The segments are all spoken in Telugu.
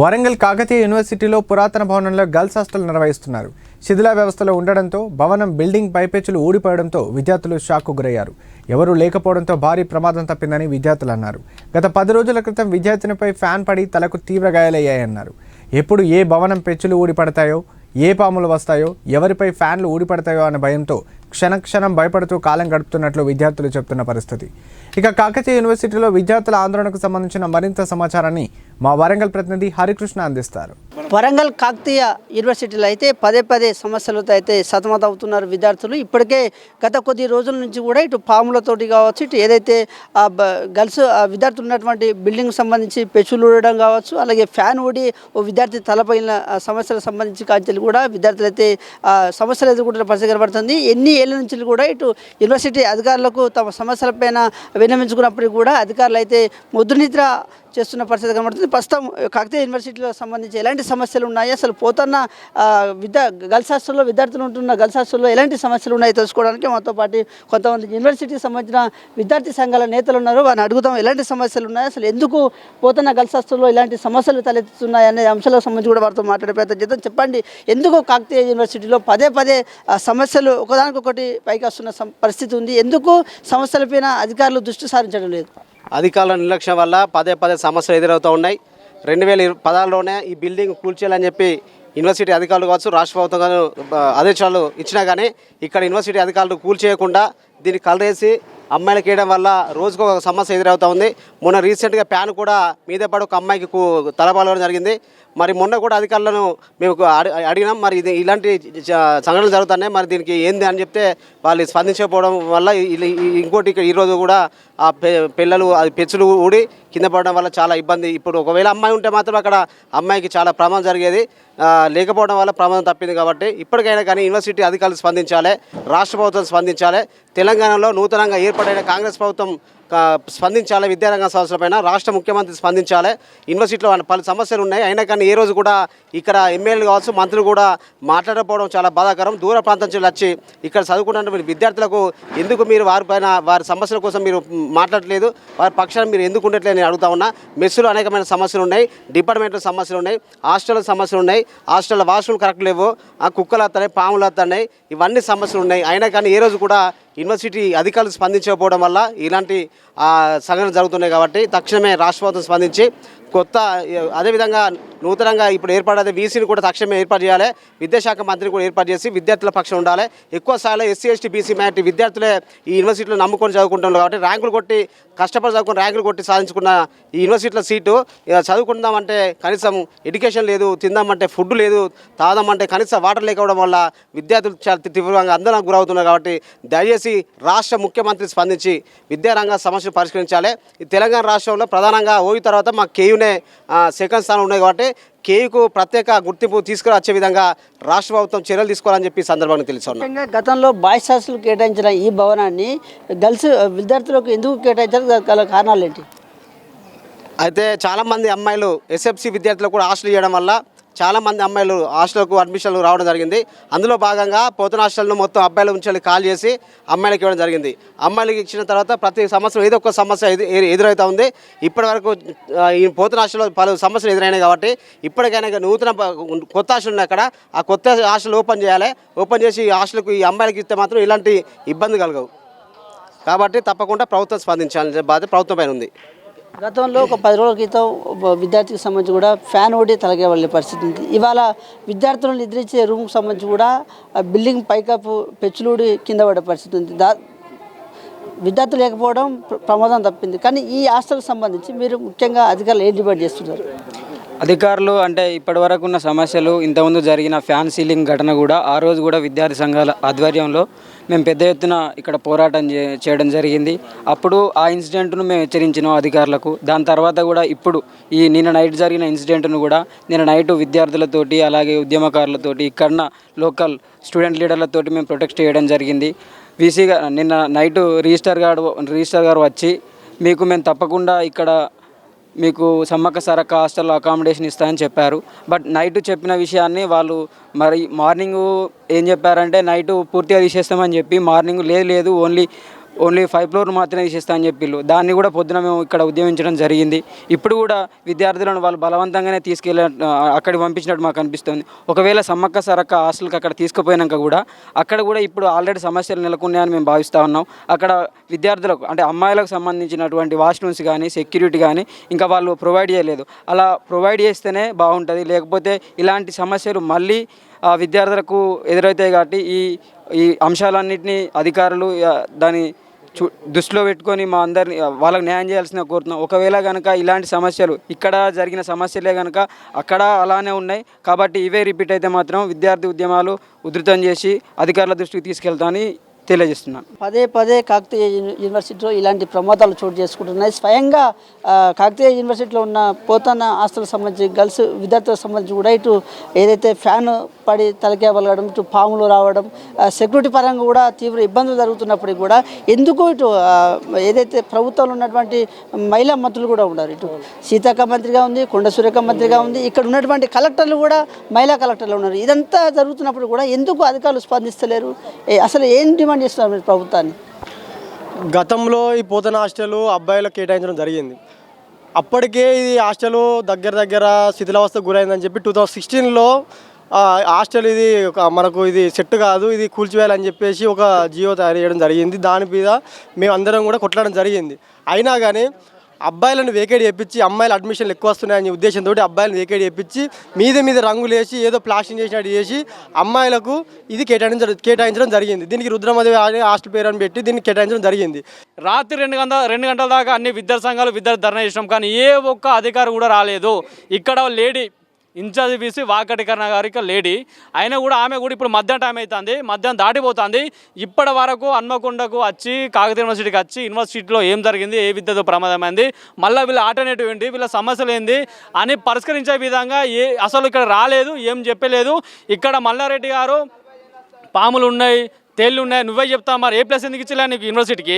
వరంగల్ కాకతీయ యూనివర్సిటీలో పురాతన భవనంలో గర్ల్స్ హాస్టల్ నిర్వహిస్తున్నారు. శిథిల వ్యవస్థలో ఉండడంతో భవనం బిల్డింగ్ పైపెచ్చులు ఊడిపోవడంతో విద్యార్థులు షాక్కు గురయ్యారు. ఎవరూ లేకపోవడంతో భారీ ప్రమాదం తప్పిందని విద్యార్థులు అన్నారు. గత పది రోజుల క్రితం విద్యార్థినిపై ఫ్యాన్ పడి తలకు తీవ్ర గాయాలయ్యాయన్నారు. ఎప్పుడు ఏ భవనం పెచ్చులు ఊడిపడతాయో ఏ పాములు వస్తాయో ఎవరిపై ఫ్యాన్లు ఊడిపడతాయో అనే భయంతో క్షణక్షణం భయపడుతూ కాలం గడుపుతున్నట్లు విద్యార్థులు చెప్తున్న పరిస్థితి. ఇక కాకతీయ యూనివర్సిటీలో విద్యార్థుల ఆందోళనకు సంబంధించిన మరింత సమాచారాన్ని మా వరంగల్ ప్రతినిధి హరికృష్ణ అందిస్తారు. వరంగల్ కాకతీయ యూనివర్సిటీలో అయితే పదే పదే సమస్యలతో అయితే సతమతం అవుతున్నారు విద్యార్థులు. ఇప్పటికే గత కొద్ది రోజుల నుంచి కూడా ఇటు పాములతోటి కావచ్చు ఇటు ఏదైతే గర్ల్స్ ఆ విద్యార్థులు ఉన్నటువంటి బిల్డింగ్ సంబంధించి పెచ్చులు ఊడడం కావచ్చు అలాగే ఫ్యాన్ ఊడి ఓ విద్యార్థి తలపైన సమస్యలకు సంబంధించి కాంచెలు కూడా విద్యార్థులు అయితే సమస్యలు ఎదుర్కొంటున్న పరిస్థితి కనబడుతుంది. ఎన్ని ఏళ్ళ నుంచి కూడా ఇటు యూనివర్సిటీ అధికారులకు తమ సమస్యలపైన విన్నవించుకున్నప్పటికీ కూడా అధికారులు అయితే ముద్రనిద్ర చేస్తున్న పరిస్థితి కనబడుతుంది. ప్రస్తుతం కాకతీయ యూనివర్సిటీలో సంబంధించి ఎలాంటి సమస్యలు ఉన్నాయి? అసలు పోతున్న విద్యా గర్ల్స్ హాస్టల్లో విద్యార్థులు ఉంటున్న గర్ల్స్ హాస్టల్లో ఎలాంటి సమస్యలు ఉన్నాయో తెలుసుకోవడానికి? మాతో పాటు కొంతమంది యూనివర్సిటీకి సంబంధించిన విద్యార్థి సంఘాల నేతలు ఉన్నారు. వారిని అడుగుతాం ఎలాంటి సమస్యలు ఉన్నాయి? అసలు ఎందుకు పోతున్న గర్ల్స్ హాస్టల్లో ఇలాంటి సమస్యలు తలెత్తుతున్నాయి అనే అంశాలకు సంబంధించి కూడా వారితో మాట్లాడే ప్రయత్నం చేద్దాం. చెప్పండి ఎందుకు కాకతీయ యూనివర్సిటీలో పదే పదే సమస్యలు ఒకదానికొకటి పైకి వస్తున్న సం- పరిస్థితి ఉంది? ఎందుకు సమస్యలపైన అధికారులు దృష్టి సారించడం లేదు. అధికారుల నిర్లక్ష్యం వల్ల పదే పదే సమస్యలు ఎదురవుతూ ఉన్నాయి. రెండు వేల ఇరు- పదహారులోనే ఈ బిల్డింగ్ కూల్చేయాలని చెప్పి యూనివర్సిటీ అధికారులు కావచ్చు రాష్ట్ర ప్రభుత్వం ఆదేశాలు ఇచ్చినా కానీ ఇక్కడ యూనివర్సిటీ అధికారులు కూల్చేయకుండా దీన్ని కలరేసి అమ్మాయిలకు వేయడం వల్ల రోజుకు ఒక సమస్య ఎదురవుతూ ఉంది. మొన్న రీసెంట్గా ప్యాన్ కూడా మీద పడి ఒక అమ్మాయికి తలపాలవడం జరిగింది. మరి మొన్న కూడా అధికారులను మేము అడిగినాం. మరి ఇది ఇలాంటి సంఘటనలు జరుగుతున్నాయి. మరి దీనికి ఏంది అని చెప్తే వాళ్ళు స్పందించకపోవడం వల్ల ఈ- ఇంకోటి ఇక్కడ ఈరోజు కూడా ఆ పిల్లలు అది పెచ్చులు ఊడి కింద పడడం వల్ల చాలా ఇబ్బంది. ఇప్పుడు ఒకవేళ అమ్మాయి ఉంటే మాత్రం అక్కడ అమ్మాయికి చాలా ప్రమాదం జరిగేది. లేకపోవడం వల్ల ప్రమాదం తప్పింది కాబట్టి ఇప్పటికైనా కానీ యూనివర్సిటీ అధికారులు స్పందించాలి. రాష్ట్ర ప్రభుత్వం స్పందించాలి. తెలంగాణలో నూతనంగా ఏర్పడిన కాంగ్రెస్ ప్రభుత్వం స్పందించాలి విద్యారంగ సమస్యలపైన రాష్ట్ర ముఖ్యమంత్రి స్పందించాలి. యూనివర్సిటీలో పలు సమస్యలు ఉన్నాయి. అయినా కానీ ఏ రోజు కూడా ఇక్కడ ఎమ్మెల్యేలు కావచ్చు మంత్రులు కూడా మాట్లాడకపోవడం చాలా బాధాకరం. దూర ప్రాంతం నుంచి వచ్చి ఇక్కడ చదువుకున్నటువంటి విద్యార్థులకు ఎందుకు మీరు వారిపైన వారి సమస్యల కోసం మీరు మాట్లాడలేదు వారి పక్షాన్ని మీరు ఎందుకు ఉండట్లేదు నేను అడుగుతా ఉన్నా. మెస్సులు అనేకమైన సమస్యలు ఉన్నాయి. డిపార్ట్మెంట్లో సమస్యలు ఉన్నాయి. హాస్టల్ సమస్యలు ఉన్నాయి. హాస్టల్లో వాష్రూమ్ కరెక్ట్ లేవు. ఆ కుక్కలు వస్తున్నాయి పాములు వస్తున్నాయి ఇవన్నీ సమస్యలు ఉన్నాయి. అయినా కానీ ఏ రోజు కూడా యూనివర్సిటీ అధికారులు స్పందించకపోవడం వల్ల ఇలాంటి ఆ, సంఘటనలు జరుగుతున్నాయి కాబట్టి తక్షణమే రాష్ట్ర ప్రభుత్వం స్పందించి కొత్త అదేవిధంగా నూతనంగా ఇప్పుడు ఏర్పడే బీసీని కూడా తక్షణమే ఏర్పాటు చేయాలి. విద్యాశాఖ మంత్రిని కూడా ఏర్పాటు చేసి విద్యార్థుల పక్షం ఉండాలి. ఎక్కువ స్థాయిలో ఎస్సీ ఎస్టీ బీసీ మైనార్టీ విద్యార్థులే ఈ యూనివర్సిటీలో నమ్ముకొని చదువుకుంటున్నారు కాబట్టి ర్యాంకులు కొట్టి కష్టపడి చదువుకుని ర్యాంకులు కొట్టి సాధించుకున్న ఈ యూనివర్సిటీలో సీటు చదువుకుందామంటే కనీసం ఎడ్యుకేషన్ లేదు తిందామంటే ఫుడ్ లేదు తాగదామంటే కనీసం వాటర్ లేకపోవడం వల్ల విద్యార్థులు చాలా తీవ్రంగా ఆందోళనకు గురవుతున్నారు కాబట్టి దయచేసి రాష్ట్ర ముఖ్యమంత్రి స్పందించి విద్యారంగ సమస్యలు పరిష్కరించాలి. ఈ తెలంగాణ రాష్ట్రంలో ప్రధానంగా ఓయి తర్వాత మా కేయూ సెకండ్ స్థానం ఉన్నాయి కాబట్టి కేయుకు ప్రత్యేక గుర్తింపు తీసుకువచ్చే విధంగా రాష్ట్ర ప్రభుత్వం చర్యలు తీసుకోవాలని చెప్పి సందర్భంగా ముఖ్యంగా గతంలో బాయ్స్ హాస్టల్ కేటాయించిన ఈ భవనాన్ని గర్ల్స్ విద్యార్థులకు ఎందుకు కేటాయించారు? కారణాలు ఏంటి? అయితే చాలామంది అమ్మాయిలు ఎస్ఎఫ్సి విద్యార్థులకు కూడా హాస్టల్ ఇవ్వడం వల్ల చాలామంది అమ్మాయిలు హాస్టల్కు అడ్మిషన్లు రావడం జరిగింది. అందులో భాగంగా పోతున్న హాస్టల్ను మొత్తం అబ్బాయిల ఉంచాలి కాల్ చేసి అమ్మాయిలకు ఇవ్వడం జరిగింది. అమ్మాయిలకి ఇచ్చిన తర్వాత ప్రతి సంవత్సరం ఏదో ఒక సమస్య ఎదురవుతూ ఉంది. ఇప్పటి వరకు ఈ పోతున్న హాస్టల్లో పలు సమస్యలు ఎదురైనాయి కాబట్టి ఇప్పటికైనా నూతన కొత్త హాస్టల్ ఉన్నాయి అక్కడ. ఆ కొత్త హాస్టల్ ఓపెన్ చేయాలి. ఓపెన్ చేసి ఈ హాస్టల్కు ఈ అమ్మాయిలకు ఇస్తే మాత్రం ఇలాంటి ఇబ్బంది కలగవు. కాబట్టి తప్పకుండా ప్రభుత్వం స్పందించాలని బాధ్యత ప్రభుత్వం పైన ఉంది. గతంలో ఒక పది రోజుల క్రితం విద్యార్థికి సంబంధించి కూడా ఫ్యాన్ ఓడి తలగేవాళ్ళ పరిస్థితి ఉంది. ఇవాళ విద్యార్థులను నిద్రించే రూమ్కి సంబంధించి కూడా ఆ బిల్డింగ్ పైకప్పు పెచ్చులూడి కింద పడే పరిస్థితి ఉంది. దా విద్యార్థులు లేకపోవడం ప్రమాదం తప్పింది. కానీ ఈ హాస్టల్కి సంబంధించి మీరు ముఖ్యంగా అధికారులు ఏం డిమాండ్ చేస్తున్నారు? అధికారులు అంటే ఇప్పటివరకు ఉన్న సమస్యలు ఇంతకుముందు జరిగిన ఫ్యాన్ సీలింగ్ ఘటన కూడా ఆ రోజు కూడా విద్యార్థి సంఘాల ఆధ్వర్యంలో మేము పెద్ద ఎత్తున ఇక్కడ పోరాటం చే- చేయడం జరిగింది. అప్పుడు ఆ ఇన్సిడెంట్ను మేము హెచ్చరించినాం అధికారులకు దాని తర్వాత కూడా ఇప్పుడు ఈ నిన్న నైట్ జరిగిన ఇన్సిడెంట్ను కూడా నిన్న నైట్ విద్యార్థులతోటి అలాగే ఉద్యమకారులతోటి ఇక్కడ లోకల్ స్టూడెంట్ లీడర్లతోటి మేము ప్రొటెక్ట్ చేయడం జరిగింది. విసీగా నిన్న నైట్ రిజిస్టర్ గారు రిజిస్టర్ గారు వచ్చి మీకు మేము తప్పకుండా ఇక్కడ మీకు సమ్మక్క సరక్క హాస్టల్లో అకామిడేషన్ ఇస్తాయని చెప్పారు. బట్ నైట్ చెప్పిన విషయాన్ని వాళ్ళు మరి మార్నింగ్ ఏం చెప్పారంటే నైట్ పూర్తిగా తీసేస్తామని చెప్పి మార్నింగ్ లేదు లేదు ఓన్లీ ఓన్లీ ఫైవ్ ఫ్లోర్ మాత్రమే తీసేస్తా అని చెప్పిళ్ళు. దాన్ని కూడా పొద్దున మేము ఇక్కడ ఉద్యమించడం జరిగింది. ఇప్పుడు కూడా విద్యార్థులను వాళ్ళు బలవంతంగానే తీసుకెళ్ళ అక్కడికి పంపించినట్టు మాకు అనిపిస్తుంది. ఒకవేళ సమ్మక్క సరక్క హాస్టల్కి అక్కడ తీసుకుపోయినాక కూడా అక్కడ కూడా ఇప్పుడు ఆల్రెడీ సమస్యలు నెలకొన్నాయని మేము భావిస్తూ ఉన్నాం. అక్కడ విద్యార్థులకు అంటే అమ్మాయిలకు సంబంధించినటువంటి వాష్రూమ్స్ కానీ సెక్యూరిటీ కానీ ఇంకా వాళ్ళు ప్రొవైడ్ చేయలేదు. అలా ప్రొవైడ్ చేస్తేనే బాగుంటుంది. లేకపోతే ఇలాంటి సమస్యలు మళ్ళీ విద్యార్థులకు ఎదురవుతాయి కాబట్టి ఈ ఈ అంశాలన్నింటినీ అధికారులు దాని చూ దృష్టిలో పెట్టుకొని మా అందరిని వాళ్ళకి న్యాయం చేయాల్సిన కోరుతున్నాం. ఒకవేళ కనుక ఇలాంటి సమస్యలు ఇక్కడ జరిగిన సమస్యలే కనుక అక్కడ అలానే ఉన్నాయి కాబట్టి ఇవే రిపీట్ అయితే మాత్రం విద్యార్థి ఉద్యమాలు ఉధృతం చేసి అధికారుల దృష్టికి తీసుకెళ్తామని తెలియజేస్తున్నాను. పదే పదే కాకతీయ యూనివర్సిటీలో ఇలాంటి ప్రమాదాలు చోటు చేసుకుంటున్నాయి. స్వయంగా కాకతీయ యూనివర్సిటీలో ఉన్న పోతన్న ఆస్తులకు సంబంధించి గర్ల్స్ విద్యార్థులకు సంబంధించి కూడా ఇటు ఏదైతే ఫ్యాన్ పడి తలకే వలగడం ఇటు పాములు రావడం సెక్యూరిటీ పరంగా కూడా తీవ్ర ఇబ్బందులు జరుగుతున్నప్పటికీ కూడా ఎందుకు ఇటు ఏదైతే ప్రభుత్వంలో ఉన్నటువంటి మహిళా మంత్రులు కూడా ఉన్నారు. ఇటు సీతాక మంత్రిగా ఉంది కొండ సురేఖ మంత్రిగా ఉంది ఇక్కడ ఉన్నటువంటి కలెక్టర్లు కూడా మహిళా కలెక్టర్లు ఉన్నారు. ఇదంతా జరుగుతున్నప్పుడు కూడా ఎందుకు అధికారులు స్పందిస్తలేరు? ఏ- అసలు ఏంటి డిమాండ్ చేస్తున్నారు మీరు ప్రభుత్వాన్ని? గతంలో ఈ పోతన హాస్టల్ అబ్బాయిలకు కేటాయించడం జరిగింది. అప్పటికే ఇది హాస్టల్ దగ్గర దగ్గర శిథిలావస్థకు గురైందని చెప్పి టూ థౌజండ్ సిక్స్టీన్లో హాస్టల్ ఇది ఒక మనకు ఇది సెట్ కాదు ఇది కూల్చివేయాలని చెప్పేసి ఒక జియో తయారు చేయడం జరిగింది. దాని మీద మేము అందరం కూడా కొట్లాడడం జరిగింది. అయినా కానీ అబ్బాయిలను వేకేట్ చేయించి అమ్మాయిలు అడ్మిషన్లు ఎక్కువ వస్తున్నాయనే ఉద్దేశంతో అబ్బాయిలను వేకేట్ చేయించి మీద మీద రంగులు వేసి ఏదో ప్లాస్టింగ్ చేసినట్టు చేసి అమ్మాయిలకు ఇది కేటాయించడం కేటాయించడం జరిగింది. దీనికి రుద్రమదేవి అనే హాస్టల్ పేరు అని పెట్టి దీన్ని కేటాయించడం జరిగింది. రాత్రి రెండు గంటల రెండు గంటల దాకా అన్ని విద్యార్థి సంఘాలు విద్యార్థి ధర్నా చేసినాం కానీ ఏ ఒక్క అధికారి కూడా రాలేదు. ఇక్కడ లేడీ ఇన్ఛార్జ్ బీసీ వాకటికరణ గారికి లేడీ. అయినా కూడా ఆమె కూడా ఇప్పుడు మధ్యాహ్నం టైం అవుతుంది మధ్యాహ్నం దాటిపోతుంది. ఇప్పటి వరకు హన్మకొండకు వచ్చి కాకతీయ యూనివర్సిటీకి వచ్చి యూనివర్సిటీలో ఏం జరిగింది ఏ విద్యతో ప్రమాదమైంది మళ్ళీ వీళ్ళ ఆల్టర్నేటివ్ ఏంటి వీళ్ళ సమస్యలు ఏంది అని పరిష్కరించే విధంగా ఏ అసలు ఇక్కడ రాలేదు ఏం చెప్పలేదు. ఇక్కడ మల్లారెడ్డి గారు పాములు ఉన్నాయి తేళ్ళు ఉన్నాయి నువ్వే చెప్తావు మరి ఏ ప్లేస్ ఎందుకు ఇచ్చలే నీకు యూనివర్సిటీకి?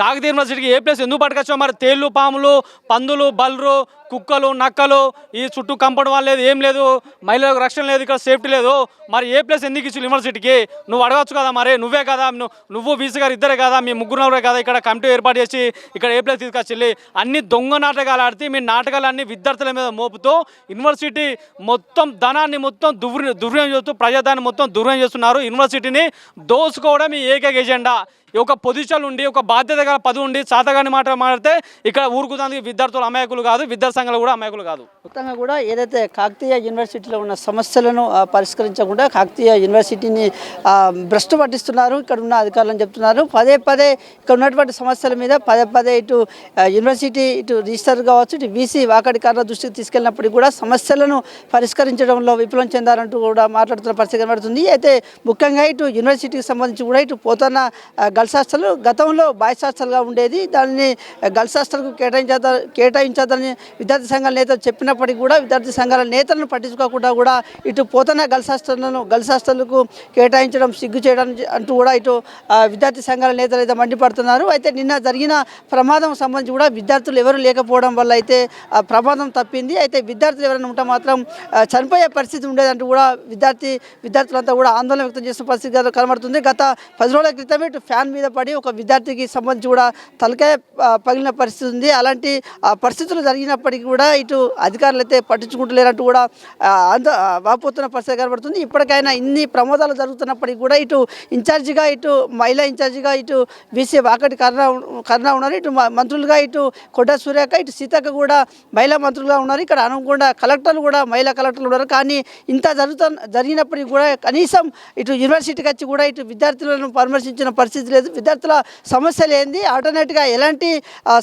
కాకతీయ యూనివర్సిటీకి ఏ ప్లేస్ ఎందుకు పట్టుకొచ్చావు మరి? తేళ్ళు పాములు పందులు బల్రు కుక్కలు నక్కలు ఈ చుట్టూ కంపౌండ్ వాళ్ళు లేదు ఏం లేదు మహిళలకు రక్షణ లేదు ఇక్కడ సేఫ్టీ లేదు. మరి ఏ ప్లేస్ ఎందుకు ఇచ్చు యూనివర్సిటీకి? నువ్వు అడగచ్చు కదా మరి నువ్వే కదా నువ్వు నువ్వు వీసీ గారు ఇద్దరే కదా మీ ముగ్గురు కదా ఇక్కడ కమిటీ ఏర్పాటు చేసి ఇక్కడ ఏ ప్లేస్ తీసుకొచ్చి అన్ని దొంగ నాటకాలు ఆడితే మీ నాటకాలన్నీ విద్యార్థుల మీద మోపుతూ యూనివర్సిటీ మొత్తం ధనాన్ని మొత్తం దుర్వి దుర్వ్యం చేస్తూ ప్రజాదాన్ని మొత్తం దుర్వ్యం చేస్తున్నారు యూనివర్సిటీని. దోసుకోవడం ఈ ఏకైక ఎజెండా. ఒక పొజిషన్ ఉండి ఒక బాధ్యత గల పదవి ఉండి చాతగాని మాట మాడితే ఇక్కడ ఊరుకుదానికి విద్యార్థులు అమాయకులు కాదు విద్యార్థి సంఘాలు కూడా అమాయకులు కాదు. మొత్తంగా కూడా ఏదైతే కాకతీయ యూనివర్సిటీలో ఉన్న సమస్యలను పరిష్కరించకుండా కాకతీయ యూనివర్సిటీని భ్రష్టు పట్టిస్తున్నారు ఇక్కడ ఉన్న అధికారులను చెప్తున్నారు. పదే పదే ఇక్కడ ఉన్నటువంటి సమస్యల మీద పదే పదే ఇటు యూనివర్సిటీ ఇటు రిజిస్టర్ కావచ్చు ఇటు బీసీ వాకడికారుల దృష్టికి తీసుకెళ్ళినప్పటికీ కూడా సమస్యలను పరిష్కరించడంలో విఫలం చెందారంటూ కూడా మాట్లాడుతున్న పరిస్థితి కనబడుతుంది. అయితే ముఖ్యంగా ఇటు యూనివర్సిటీకి సంబంధించి కూడా ఇటు పోతున్న గర్ల్స్ హాస్టల్ గతంలో బాయ్స్ హాస్టల్గా ఉండేది. దానిని గర్ల్స్ హాస్టల్కు కేటాయించద కేటాయించదని విద్యార్థి సంఘాల నేతలు చెప్పినప్పటికీ కూడా విద్యార్థి సంఘాల నేతలను పట్టించుకోకుండా కూడా ఇటు పోతన గర్ల్స్ హాస్టల్ను కేటాయించడం సిగ్గు చేయడం అంటూ కూడా ఇటు విద్యార్థి సంఘాల నేతలు అయితే మండిపడుతున్నారు. అయితే నిన్న జరిగిన ప్రమాదం సంబంధించి కూడా విద్యార్థులు ఎవరు లేకపోవడం వల్ల అయితే ఆ ప్రమాదం తప్పింది. అయితే విద్యార్థులు ఎవరైనా ఉంటే మాత్రం చనిపోయే పరిస్థితి ఉండేదంటూ కూడా విద్యార్థి విద్యార్థులంతా కూడా ఆందోళన వ్యక్తం చేసిన పరిస్థితి కనబడుతుంది. గత పది రోజుల క్రితమే ఇటు ఫ్యాన్ మీద పడి ఒక విద్యార్థికి సంబంధించి కూడా తలకాయ పగిలిన పరిస్థితి ఉంది. అలాంటి ఆ, పరిస్థితులు జరిగినప్పటికీ కూడా ఇటు అధికారులు అయితే పట్టించుకుంటలేరంటూ కూడా అంత అంద వాపోతున్న పరిస్థితి కనబడుతుంది. ఇప్పటికైనా ఇన్ని ప్రమాదాలు జరుగుతున్నప్పటికీ కూడా ఇటు ఇన్ఛార్జిగా ఇటు మహిళా ఇన్ఛార్జిగా ఇటు బీసీ వాకటి కరుణ కరుణ ఉన్నారు. ఇటు మంత్రులుగా ఇటు కొడ్డ సూర్యక ఇటు సీతక్క కూడా మహిళా మంత్రులుగా ఉన్నారు. ఇక్కడ అనుకుండా కలెక్టర్లు కూడా మహిళా కలెక్టర్లు ఉన్నారు. కానీ ఇంత జరుగుతు జరిగినప్పటికీ కూడా కనీసం ఇటు యూనివర్సిటీకి వచ్చి కూడా ఇటు విద్యార్థులను పరామర్శించిన పరిస్థితి లేదు. విద్యార్థుల సమస్యలు ఏంది? ఆల్టర్నేట్గా ఎలాంటి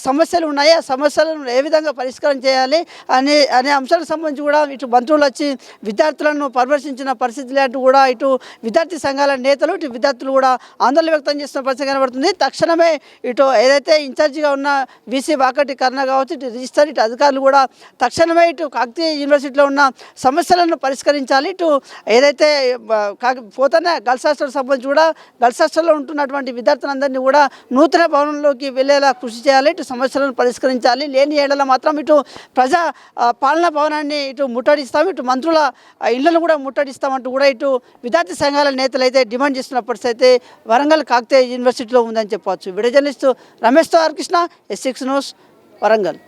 సమస్యలు ఉన్నాయి? ఆ సమస్యలను ఏ విధంగా పరిష్కారం చేయాలి అనే అనే అంశాలకు సంబంధించి కూడా ఇటు మంత్రులు వచ్చి విద్యార్థులను పరామర్శించిన పరిస్థితి అంటూ కూడా ఇటు విద్యార్థి సంఘాల నేతలు ఇటు విద్యార్థులు కూడా ఆందోళన వ్యక్తం చేస్తున్న పరిస్థితి కనబడుతుంది. తక్షణమే ఇటు ఏదైతే ఇన్ఛార్జిగా ఉన్న బీసీ వాకటి కర్ణ కావచ్చు ఇటు రిజిస్టర్ ఇటు అధికారులు కూడా తక్షణమే ఇటు కాకతీయ యూనివర్సిటీలో ఉన్న సమస్యలను పరిష్కరించాలి. ఇటు ఏదైతే బ- పోతన్న గర్ల్స్ హాస్టల్ సంబంధించి కూడా గర్ల్స్ హాస్టల్లో ఉంటున్నటువంటి విద్యార్థులందరినీ కూడా నూతన భవనంలోకి వెళ్ళేలా కృషి చేయాలి. ఇటు సమస్యలను పరిష్కరించాలి. లేని ఏడలో మాత్రం ఇటు ప్రజా పాలనా భవనాన్ని ఇటు ముట్టడిస్తాం ఇటు మంత్రుల ఇళ్ళను కూడా ముట్టడిస్తామంటూ కూడా ఇటు విద్యార్థి సంఘాల నేతలు అయితే డిమాండ్ చేస్తున్న పరిస్థితి అయితే వరంగల్ కాకతీయ యూనివర్సిటీలో ఉందని చెప్పవచ్చు. Video journalist రమేష్తో Harikrishna Krishna S six news Warangal.